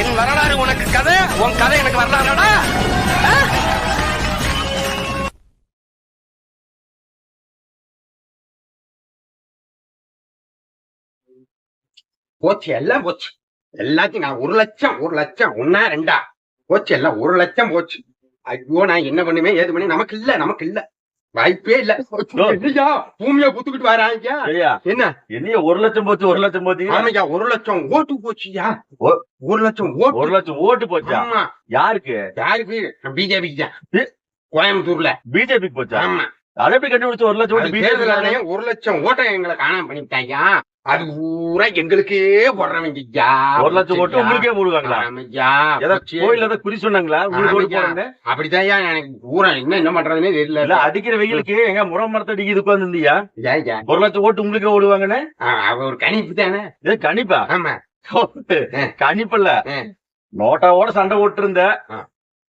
என் வரலாறு உனக்கு கதை உன் கதை எனக்கு வரலாறுடா. போச்சு எல்லாம் போச்சு. எல்லாத்தையும் நான் ஒரு லட்சம் ஒரு லட்சம் ஒன்னா ரெண்டா. போச்சு எல்லாம் ஒரு லட்சம் போச்சு. ஐயோ நான் என்ன பண்ணுவேன் ஏது பண்ணி நமக்கு இல்ல நமக்கு இல்லை. வாய்ப்பே இல்ல. என்னய்யா, பூமியை புத்துக்கிட்டு வராங்க என்ன? என்னைய ஒரு லட்சம் போச்சு ஒரு லட்சம் போச்சு. ஆமையா ஒரு லட்சம் ஓட்டு போச்சுயா? ஒரு லட்சம் ஓட்டு. ஒரு லட்சம் ஓட்டு போச்சா? ஆமா. யாருக்கு? யாருக்கு? பிஜேபிக்கு தான்? கோயம்புத்தூர்ல. பிஜேபிக்கு போச்சா? ஆமா. அது எப்படி கண்டுபிடிச்சு ஒரு லட்சம் ஒரு லட்சம் ஓட்டை எங்களை காணாம பண்ணிட்டாங்க அது பூரா எங்களுக்கே போடுறவங்க ஒரு லட்சம் ஓட்டு உங்களுக்கே போடுவாங்களா? ஏதோ குறி சொன்னாங்களா? அப்படிதான் ஊரா என்ன என்ன பண்றதுன்னே தெரியல. இல்ல அடிக்கிற வெயிலுக்கு எங்க முறை மரத்தை அடிக்குது உட்கார்ந்து இருந்தியா? ஒரு லட்சம் ஓட்டு உங்களுக்கே ஓடுவாங்கன்னு? ஒரு கணிப்பு தானே. இது கணிப்பா? ஆமா. கணிப்பல்ல. நோட்டாவோட சண்டை ஓட்டு இருந்த.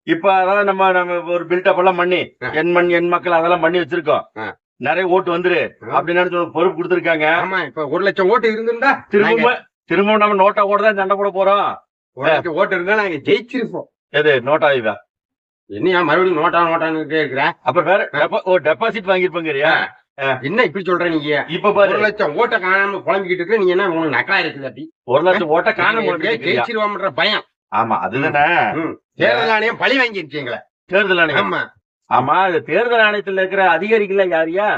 இப்ப அதாவது நம்ம நம்ம ஒரு பில்டப் எல்லாம் பண்ணி. என் மண் என் மக்கள் அதெல்லாம் பண்ணி வச்சிருக்கோம். நிறைய ஓட்டு வந்துரு. அப்படின்னு பொறுப்பு கொடுத்திருக்காங்க. ஆமா இப்ப ஒரு லட்சம் ஓட்டு இருந்திருந்தா திரும்ப திரும்ப நம்ம நோட்டா கூட தான் சண்டை போட போறோம். ஓட்டு இருந்தா நாங்க ஜெயிச்சிருப்போம். எது நோட்டா இதா என்னையா மறுபடியும் நோட்டா நோட்டான்னு இருக்கிற அப்புறம் வேற ஓ டெபாசிட் வாங்கிருப்பாங்கறியா என்ன இப்படி சொல்ற நீங்க? இப்ப ஒரு லட்சம் ஓட்ட காணாம புலம்பிக்கிட்டு இருக்க நீங்க என்ன உங்களுக்கு நக்கலா இருக்குது அப்படி? ஒரு லட்சம் ஓட்ட காண எப்படியோ ஜெயிச்சிருவோம்ன்ற பயம். ஆமா அதுதானே. தேர்தல் ஆணையம் பழி வாங்கிருச்சு எங்களை. தேர்தல் ஆணையம். ஆமா. ஆமா இது தேர்தல் ஆணையத்துல இருக்கிற அதிகாரிகள் யாரியா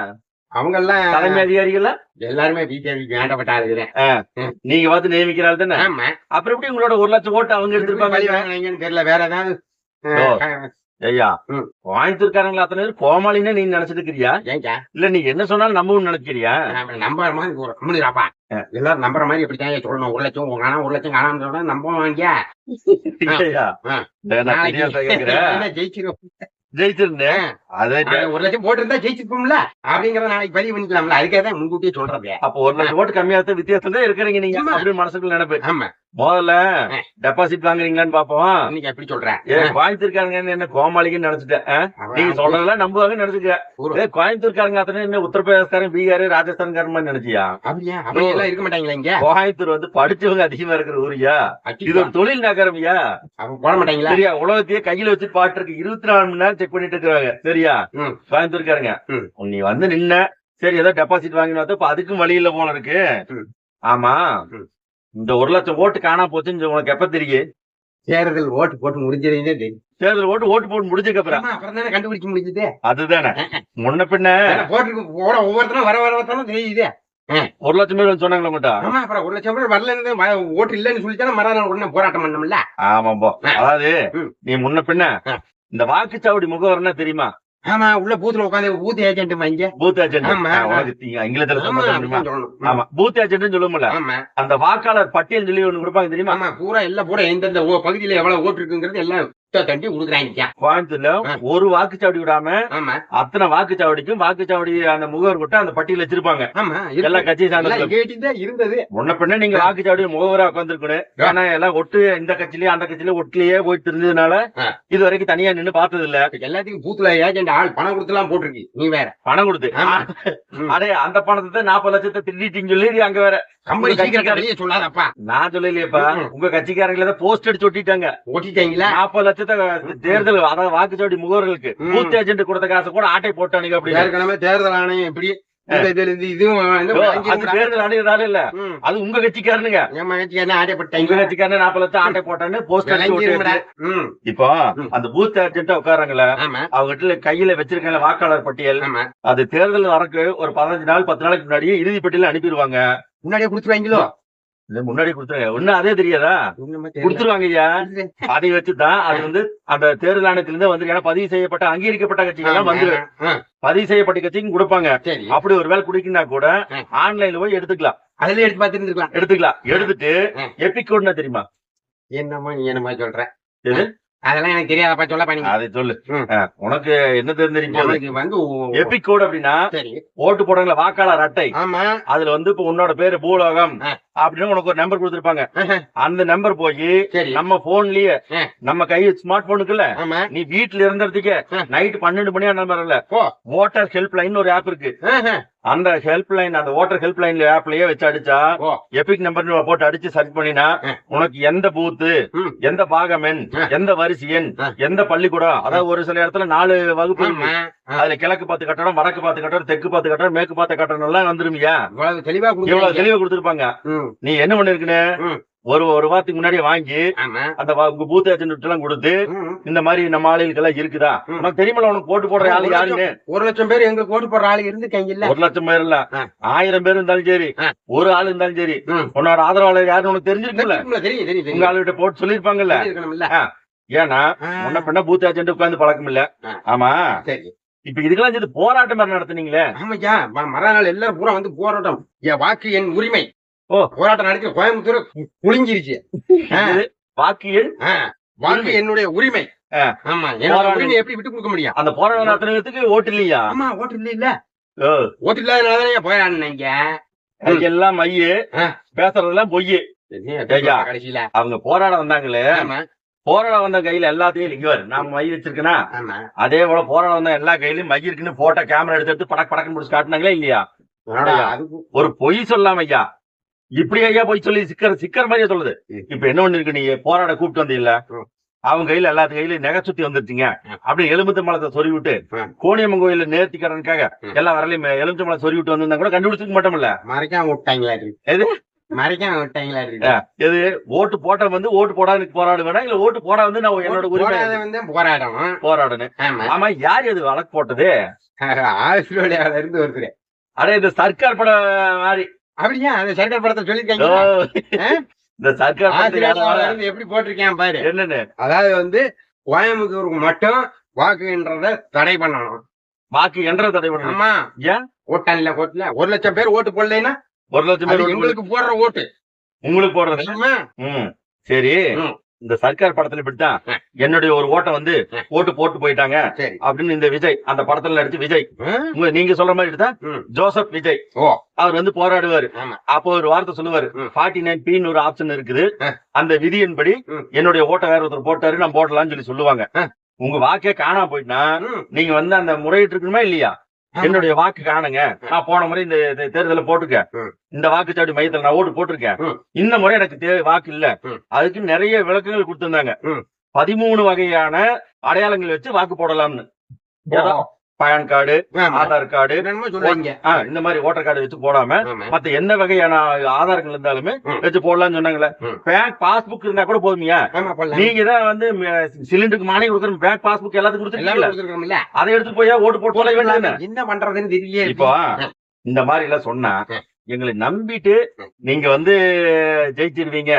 அவங்க எல்லாம் தலைமை அதிகாரிகள் எல்லாருமே பிஜேபிக்கு வேண்டப்பட்ட ஆளுகிறேன் நீங்க பார்த்து நியமிக்கிறாள் தானே? ஆமா. அப்புறம் எப்படி உங்களோட ஒரு லட்சம் ஓட்டு அவங்க எடுத்திருப்பாங்க தெரியல வேற ஏதாவது? ஐயா. கோயம்புத்தூர்காரங்களா அத்தனை பேர் கோமாளின்னு நீ நினைச்சிட்டு இருக்கிறியா? இல்ல நீ என்ன சொன்னாலும் நம்பவும் நினைக்கிறியா நாம நம்புற மாதிரி ஒரு கம்முனிராப்பா. எல்லாரும் நம்புற மாதிரி இப்படித்தான் சொல்லணும். ஒரு லட்சம் உங்க காணாம ஒரு லட்சம் காணாம நம்ப வாங்கியா ஐயா, ஜெயிச்சிருந்தேன். ஒரு லட்சம் போட்டிருந்தா ஜெயிச்சிருப்போம்ல? அப்படிங்கறத நாளைக்கு பதிவு பண்ணிக்கலாம்ல அதுக்காக தான் முன்கூட்டியே சொல்றது அப்ப ஒரு லட்சம் ஓட்டு கம்மியாத்த வித்தியாசம் தான் இருக்கிறீங்க நீங்க. அப்படின்னு மனசுக்குள்ள நினைப்பு. ஆமா. முதல்ல. டெபாசிட் வாங்குறீங்களான்னு பாப்போம் இன்னைக்கு எப்படி சொல்றேன்? கோயம்புத்தூர்காரங்க என்ன கோமாளிக்குன்னு நினைச்சிட்டேன்? நீங்க சொல்றதெல்லாம் நம்புவாங்கன்னு நினைச்சுக்க. கோயம்புத்தூர்காரங்க அத்தனை என்ன உத்தரப்பிரதேசக்காரன் பீகார் ராஜஸ்தான்காரன் மாதிரி நினைச்சியா? அப்படியா? இருக்க மாட்டாங்களா இங்க? கோயம்புத்தூர் வந்து படிச்சவங்க அதிகமா இருக்கிற ஊரியா? இது ஒரு தொழில் நகரம்யா? போட மாட்டாங்களா? சரியா உலகத்தையே கையில வச்சு பாட்டு இருக்கு இருபத்தி நாலு மணி நேரம் செக் பண்ணிட்டு இருக்காங்க சரியா. கோயம்புத்தூர்காரங்க. நீ வந்து நின்ன. சரி ஏதோ டெபாசிட் வாங்கினா அதுக்கும் வழி இல்ல போல இருக்கு. ஆமா. இந்த ஒரு லட்சம் ஓட்டு காணாம போச்சுன்னு உனக்கு எப்ப தெரியும் தேர்தல் ஓட்டு போட்டு முடிஞ்சதே தேர்தல் ஓட்டு ஓட்டு போட்டு முடிஞ்சதுக்கு அப்புறம். அப்புறம் தானே கண்டுபிடிக்க முடிஞ்சது? அதுதானே. முன்ன பின்ன போட்டு போட ஒவ்வொருத்தரும் வர வர தானே தெரியுது. ஒரு லட்சம் பேர் சொன்னாங்களா உங்கள்ட்ட? ஆமா அப்புறம் ஒரு லட்சம் பேர் வரலன்னு வ- ஓட்டு இல்லன்னு சொல்லித்தானே மறுநாள் உடனே போராட்டம் பண்ணோம்ல ஆமா போ. அதாவது. நீ முன்ன பின்ன. இந்த வாக்குச்சாவடி முகவர்னா தெரியுமா? ஆமா உள்ள பூத்துல உட்காந்து பூத் ஏஜென்ட் வாங்க பூத் ஏஜென்ட் இங்கிலீஷ்ல சொல்லணும். ஆமா பூத் ஏஜென்ட் சொல்லுவோம்ல. ஆமா. அந்த வாக்காளர் பட்டியல் சொல்லி ஒண்ணு கொடுப்பாங்க தெரியுமா? ஆமா பூரா எல்லாம் பூரா எந்தெந்த பகுதியில எவ்வளவு ஓட்டு இருக்குங்கிறது எல்லாம் கோயம்புத்தூர்ல ஆ. ஒரு வாக்குச்சாவடி விடாம அத்தனை வாக்குச்சாவடிக்கும் வாக்குச்சாவடி அந்த முகவர் கொட்ட அந்த பட்டியல் வச்சிருப்பாங்க. எல்லா கட்சியை எல்லாம் சார்ந்த இருந்தது. முன்ன பின்ன நீங்க வாக்குச்சாவடி முகவரா உட்காந்துருக்கணும் ஏன்னா எல்லாம் ஒட்டு இந்த கட்சிலயே அந்த கட்சியில ஒட்டுலயே போயிட்டு இருந்ததுனால. இது வரைக்கும் தனியா நின்னு பார்த்தது இல்ல எல்லாத்துக்கும் பூத்துல ஏஜென்ட் ஆள் பணம் கொடுத்து எல்லாம் போட்டிருக்கு. நீ வேற. பணம் கொடுத்து. அடே அந்த பணத்தை நாற்பது லட்சத்தை திருடிட்டீங்க சொல்லி அங்க வேற. கம்பெனி கட்சிக்காரங்க- சொல்லாதப்பா. நான் சொல்லலையேப்பா. உங்க கட்சிக்காரங்கள போஸ்ட் அடிச்சு ஒட்டிட்டாங்க. ஓட்டிட்டீங்களா நாற்பது தேர்தல் அதாவது வாக்குச்சாவடி முகவர்களுக்கு. பூத் ஏஜென்ட் கொடுத்த காசு கூட ஆட்டை போட்டானுங்க அப்படின்னு. ஏற்கனவே தேர்தல் ஆணையம் இப்படி தேர்தல் இல்ல. ம். அது உங்க கட்சிக்காரனுங்க. என்ன உங்க கட்சிக்காரன் நாற்பது லட்சம் ஆட்டை போட்டான்னு போஸ்ட் இப்போ. அந்த பூத் ஏஜென்ட்டா உட்காராங்கல்ல ஆமா. அவங்க கையில வச்சிருக்காங்க வாக்காளர் பட்டியல். அது தேர்தல் வரக்கு ஒரு பதினஞ்சு நாள் பத்து நாளைக்கு முன்னாடியே இறுதி பட்டியல அனுப்பிடுவாங்க. முன்னாடியே கொடுத்துருவாங்களோ? முன்னாடி கொடுத்துருங்க இன்னும் அதே தெரியாதா? கொடுத்துருவாங்க ஐயா. அதை வச்சுதான் அது வந்து அந்த தேர்தல் ஆணையத்திலிருந்து வந்து ஏன்னா பதிவு செய்யப்பட்ட அங்கீகரிக்கப்பட்ட கட்சிகள் எல்லாம் வந்து பதிவு செய்யப்பட்ட கட்சிக்கும் கொடுப்பாங்க. சரி. அப்படி ஒரு வேலை கூட. ஆன்லைன்ல போய் எடுத்துக்கலாம். அதுல எடுத்து பாத்துருந்துருக்கலாம் எடுத்துக்கலாம். எடுத்துட்டு. எபிக் கோட்னா தெரியுமா? என்னமோ நீ என்னமோ சொல்ற? அதெல்லாம் எனக்கு தெரியாதப்பா சொல்ல பண்ணி அதை சொல்லு. உனக்கு என்ன தெரிஞ்சிருக்கும் நம்மளுக்கு வந்து எபிக் கோட் அப்படின்னா ஓட்டு போடுறாங்களா வாக்காளர் அட்டை. ஆமா. அதுல வந்து இப்ப உன்னோட பேரு பூலோகம். அப்படின்னு உனக்கு ஒரு நம்பர் கொடுத்திருப்பாங்க அந்த நம்பர் போய் நம்ம போன்லயே. நம்ம கை ஸ்மார்ட் போனுக்குல்ல நீ வீட்டுல இருந்ததுக்கு. நைட் பன்னெண்டு மணி ஆன நம்பர் இல்ல. ஓட்டர் ஹெல்ப் லைன் ஒரு ஆப் இருக்கு அந்த ஹெல்ப் லைன் அந்த ஓட்டர் ஹெல்ப் லைன் ஆப்லயே வச்சு அடிச்சா. எபிக் நம்பர் போட்டு அடிச்சு சர்ச் பண்ணினா. உனக்கு எந்த பூத்து. எந்த பாகமென். எந்த வரிசை எண் ஆ. எந்த பள்ளிக்கூடம் அதாவது ஒரு சில இடத்துல நாலு வகுப்பு. அதுல கிழக்கு பார்த்து கட்டடம் வடக்கு பார்த்து கட்டடம் தெற்கு பார்த்து கட்டடம் மேற்கு பார்த்த கட்டடம் எல்லாம் வந்துருமியா தெளிவா. தெளிவா கொடுத்துருப்பாங்க நீ என்ன பண்ணிருக்கனு. ஒரு ஒரு வாரத்துக்கு முன்னாடியே வாங்கி அந்த உங்க பூத் ஏஜென்ட் எல்லாம் கொடுத்து. இந்த மாதிரி நம்ம ஆளுகளுக்கு எல்லாம் இருக்குதா. உனக்கு தெரியுமில்ல உனக்கு போட்டு போடுற ஆளு யாருன்னு? ஒரு லட்சம் பேர் எங்க கோட்டு போடுற ஆளு இருந்துருக்காங்க இல்ல ஒரு லட்சம் பேர் இல்ல. ஆயிரம் பேர் இருந்தாலும் சரி. ஒரு ஆள் இருந்தாலும் சரி. உன்னோட ஆதரவாளர் யாருன்னு உனக்கு தெரிஞ்சிருக்குல்ல தெரியும் தெரியும் உங்க தெரியும் ஆளுகிட்ட போட்டு சொல்லிருப்பாங்கல்ல ஏன்னா முன்ன பின்ன பூத் ஏஜென்ட் உட்கார்ந்து பழக்கம் இல்ல. ஆமா. சரி. இப்ப இதுக்கெல்லாம் சேர்த்து போராட்டம் நடத்துனீங்களே? ஆமாய்யா மறுநாள் எல்லாரும் பூரா வந்து போராட்டம். என் வாக்கு என் உரிமை. ஓ. போராட்டம் நடத்தி கோயம்புத்தூர் கு- குலுங்கிருச்சு. ஆ, இது வாக்கு எண் ஆ, வாக்கு என்னுடைய உரிமை. ஆமா என்னோட. உரிமை எப்படி விட்டு கொடுக்க முடியும்? அந்த போராட்டம் நடத்துறதுக்கு ஓட்டு இல்லையா? ஆமா ஓட்டு இல்ல இல்ல ஓட்டு இல்லாதனாலதான் போராடினீங்க எல்லாம் மைய. பேசுறதெல்லாம் பொய்யு. கடைசியில. அவங்க போராட வந்தாங்களே. போராட வந்த கையில எல்லாத்தையும் இங்க வரு நான் மை வச்சிருக்கேனா அதே போல போராட வந்த எல்லா கையிலயும் மை இருக்குன்னு போட்டோ கேமரா எடுத்து எடுத்து படக் படக்குன்னு முடிச்சு காட்டினாங்களே இல்லையா? ஒரு பொய் சொல்லாம ஐயா இப்படி ஐயா பொய் சொல்லி சிக்கர் சிக்கர் மாதிரியே சொல்லுது. இப்ப என்ன ஒண்ணு இருக்கு நீ போராட கூப்பிட்டு வந்தீல்ல ம். அவங்க கையில எல்லாத்து கையில நெகை சுத்தி வந்துருச்சுங்க. அப்படி எலுமிச்சை மலத்தை சொறி விட்டு. கோணியம்மன் கோயில நேர்த்தி கடனுக்காக ம். எல்லா வரலையும் எலுமிச்சை மலை சொறி விட்டு வந்திருந்தா கூட கண்டுபிடிச்சிக்க மாட்டோம்ல மறைக்காம விட்டாங்களா எது? மறைக்காம விட்டாங்களா. எது ஓட்டு போட்ட வந்து ஓட்டு போடாத போராடு வேணா இல்ல ஓட்டு போடா வந்து நான் என்னோட உரிமை போராட வந்து போராடம் போராடணும் ஆமா யார் எது வழக்கு போட்டது ஆஸ்திரேலியாவில இருந்து ஒருத்தர் அடே இந்த சர்க்கார் படம் மாதிரி அப்படியா அந்த சர்க்கார் படத்தை சொல்லிருக்காங்க? இந்த சர்க்கார் எப்படி போட்டிருக்கேன் பாரு. என்னன்னு? அதாவது வந்து கோயம்புத்தூருக்கு மட்டும் வாக்குன்றத தடை பண்ணணும். வாக்கு என்ற தடை பண்ணணும். ஆமா. ஏன்? ஓட்டான்ல ஓட்டுல. ஒரு லட்சம் பேர் ஓட்டு போடலைன்னா ஒரு லட்சம் பேர் எங்களுக்கு போடுற ஓட்டு. உங்களுக்கு போடுறது? சரி. இந்த சர்க்கார் படத்துல இப்படித்தான். என்னுடைய ஒரு ஓட்டை வந்து. ஓட்டு போட்டு போயிட்டாங்க அப்படின்னு இந்த விஜய் அந்த படத்துல நடிச்சு விஜய் நீங்க சொல்ற மாதிரி ம். ஜோசப் விஜய் அவர் வந்து போராடுவாரு அப்போ ஒரு வார்த்தை சொல்லுவாரு. ஃபார்ட்டி நைன் பின்னு ஒரு ஆப்ஷன் இருக்குது. அந்த விதியின்படி. என்னுடைய ஓட்டை வேற ஒருத்தர் போட்டாரு நான் போடலாம்னு சொல்லி சொல்லுவாங்க. உங்க வாக்கே காணாம போயிட்டுனா ம். நீங்க வந்து அந்த முறையிட்டு இருக்கணுமா இல்லையா. என்னுடைய வாக்கு காணுங்க நான் போன முறை இந்த தேர்தல போட்டிருக்கேன். இந்த வாக்குச்சாவடி மையத்துல நான் ஓட்டு போட்டிருக்கேன். இந்த முறை எனக்கு தே- வாக்கு இல்ல. அதுக்கு நிறைய விளக்கங்கள் கொடுத்திருந்தாங்க. பதிமூணு வகையான அடையாளங்கள் வச்சு வாக்கு போடலாம்னு. Pan card. ஆதார் கார்டு இந்த மாதிரி ஓட்டர் கார்டு வச்சு போடாம. மத்த எந்த வகையான ஆதாரங்கள் இருந்தாலுமே. வச்சு போடலாம்னு சொன்னாங்களே. பேங்க் பாஸ்புக் இருந்தா கூட போதுமியா நீங்க தான் வந்து சிலிண்டருக்கு மானியம் கொடுக்குற பேங்க் பாஸ்புக் எல்லாத்துக்கும் கொடுத்துருக்கீங்களா அதை எடுத்து போய் ஓட்டு போட்டு போட வேண்டியது என்ன பண்றதுன்னு தெரியலையே இப்போ இந்த மாதிரி எல்லாம் சொன்னா. எங்களை நம்பிட்டு. நீங்க வந்து ஜெயிச்சிருவீங்க.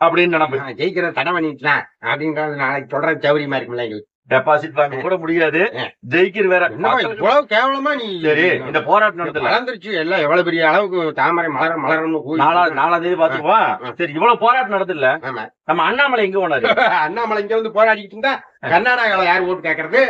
அப்படின்னு நினைப்பு நான் ஜெயிக்கிற தடை பண்ணிட்டுலாம் அப்படின்றது நாளைக்கு சொல்றது சௌரியமா இருக்கும்ல எங்களுக்கு டெபாசிட் வாங்க கூட முடியாது. ஜெயிக்கிற வேற இவ்வளவு கேவலமா நீ சரி இந்த போராட்டம் நடத்தல வளர்ந்துருச்சு எல்லாம் எவ்வளவு பெரிய அளவுக்கு தாமரை மலர மலரம்னு நாலா நாலாம் தேதி பாத்துக்குவோம் ம். சரி இவ்வளவு போராட்டம் நடத்தல நம்ம அண்ணாமலை எங்க போனாரு? அண்ணாமலை இங்க வந்து போராடிட்டு இருந்தா கர்நாடகாவில யார் ஓட்டு கேக்குறது?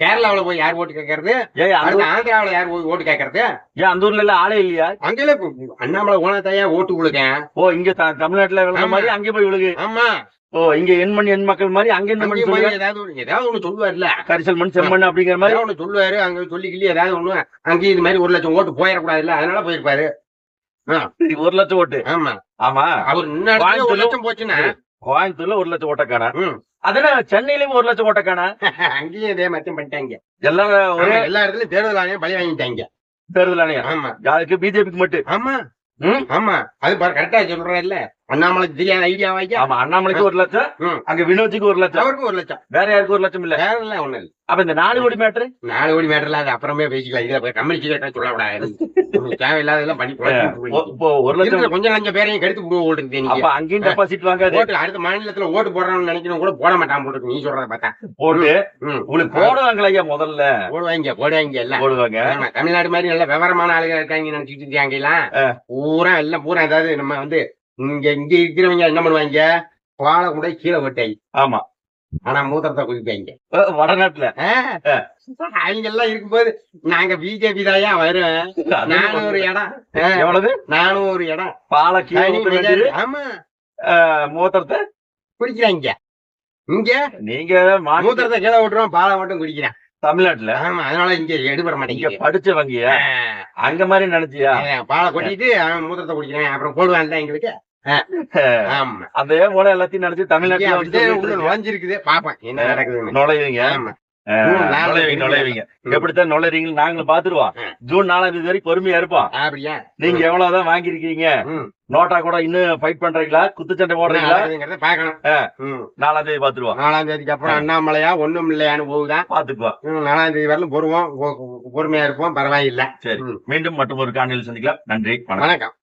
கேரளாவுல போய் யார் ஓட்டு கேக்குறது? ஆந்திராவுல யார் போய் ஓட்டு கேக்குறது? ஏன் அந்த ஊர்ல எல்லாம் ஆளே இல்லையா? அங்கேயே அண்ணாமலை ஓனத்தையா ஓட்டு கொடுக்கேன்? ஓ இங்க தமிழ்நாட்டுல விழுந்த. மாதிரி அங்கே போய் விழுகு. ஆமா. ஓ இங்க எண்மண் எண் மக்கள் மாதிரி அங்க என்ன போய் ஏதாவது ஒண்ணு- ஏதாவது ஒண்ணு சொல்லுவாருல்ல கரிசல் மண் செம்மண் அப்படிங்கிற மாதிரி? ஒண்ணு சொல்லுவாரு அங்க சொல்லி கிள்ளி ஏதாவது ஒண்ணு அங்கேயும் இது மாதிரி ஒரு லட்சம் ஓட்டு போயிடக்கூடாதுல்ல அதனால போயிருப்பாரு. ஒரு லட்சம் ஓட்டு. ஆமா. ஆமா. அவர் ஒரு லட்சம் போச்சுன்னா. கோயம்புத்தூர்ல ஒரு லட்சம் ஓட்ட காணா ம். அதனால சென்னையிலயும் ஒரு லட்சம் ஓட்ட காணா அங்கேயும் இதே மத்தியம் பண்ணிட்டாங்க. எல்லாம் ஒரே எல்லா இடத்துலயும் தேர்தல் ஆணையம் பழி வாங்கிட்டாங்க. தேர்தல் ஆணையம். ஆமா. யாருக்கு? பிஜேபிக்கு மட்டும். ஆமா? ஆமா. அது பாரு கரெக்டா சொல்றேன்ல. அண்ணாமலைக்கு தெரியாத ஐடியா வாய்க்க ஆமா அண்ணாமலைக்கு ஒரு லட்சம். அங்க வினோஜிக்கு ஒரு லட்சம். அவருக்கும் ஒரு லட்சம். வேற யாருக்கு ஒரு லட்சம் இல்ல? வேற எல்லாம் ஒண்ணு இல்ல. அப்ப இந்த நாலு கோடி மேட்ரு நாலு கோடி மேட்டர்ல அது அப்புறமே பேசிக்கலாம். இதுல கம்யூனிட்டி கேட்டா சொல்லக்கூடாது. நமக்கு தேவையில்லாததெல்லாம் பண்ணி குழப்பிட்டு போய். இப்போ ஒரு லட்சம். கொஞ்சம் லஞ்சம் பேரையும் கெடுத்து நீங்க. அப்ப அங்கேயும் டெபாசிட் வாங்காது. ஓட்டு அடுத்த மாநிலத்துல ஓட்டு போடுறோம்னு நினைக்கிறவங்க கூட போட மாட்டான் போட்டு நீ சொல்றத பார்த்தா. போட்டு. உங்களுக்கு போடுவாங்களா ஐயா முதல்ல? போடுவாங்க போடுவாங்க எல்லாம். போடுவாங்க. தமிழ்நாடு மாதிரி நல்ல விவரமான ஆளுங்க இருக்காங்க நினைச்சிட்டு இருக்காங்க எல்லாம் பூரா எல்லாம் பூரா ஏதாவது நம்ம வந்து இங்க இங்க இருக்கிறவங்க என்ன பண்ணுவாங்க? பாலை கூட கீழே விட்டாங்க ஆமா. ஆனா மூத்திரத்தை குதிப்பாங்க. வடநாட்டுல. அவங்க எல்லாம் இருக்கும்போது நாங்க பிஜேபி தாயா வரும் நானும் ஒரு இடம். எவ்வளவு? நானும் ஒரு இடம். பாலை கீழே ஆமா. மூத்திரத்தை குடிக்கிறாங்க. இங்க? நீங்க மூத்திரத்தை கீழே விட்டுருவோம் பாலை மட்டும் குடிக்கிறேன். தமிழ்நாட்டுல? ஆமா அதனால இங்க எடுபட இங்க மாட்டேங்குது. படிச்சவங்க அங்க மாதிரி நினைச்சியா? பாலை கொட்டிட்டு மூத்திரத்தை குடிக்கிறேன் அப்புறம் போடுவான்ல எங்களுக்கு. அந்த போல எல்லாத்தையும் இங்கே தமிழ்நாட்டுல நுழைஞ்சிருக்குது. பாப்பேன் என்ன நடக்குதுன்னு. நுழைவீங்க. எப்படித்தான் நுழைறீங்க நாங்களும் பாத்துருவோம். ஜூன் நாலாம் தேதி வரைக்கும் பொறுமையா இருப்போம். நீங்க எவ்வளவுதான் வாங்கிருக்கீங்க. நோட்டா கூட இன்னும் ஃபைட் பண்றீங்களா? குத்துச்சண்டை போடுறீங்களா? பாக்கணும். நாலாம் தேதி பாத்துருவோம் நாலாம் தேதிக்கு அப்புறம் அண்ணாமலையா ஒண்ணும் இல்லையான்னு போகுதான் பாத்துக்குவோம் நாலாம் தேதி வரலும் பொறுவோம் பொறுமையா இருப்போம். பரவாயில்லை. சரி. மீண்டும் மற்றும் ஒரு காணொலியில் சந்திக்கலாம். நன்றி. வணக்கம்.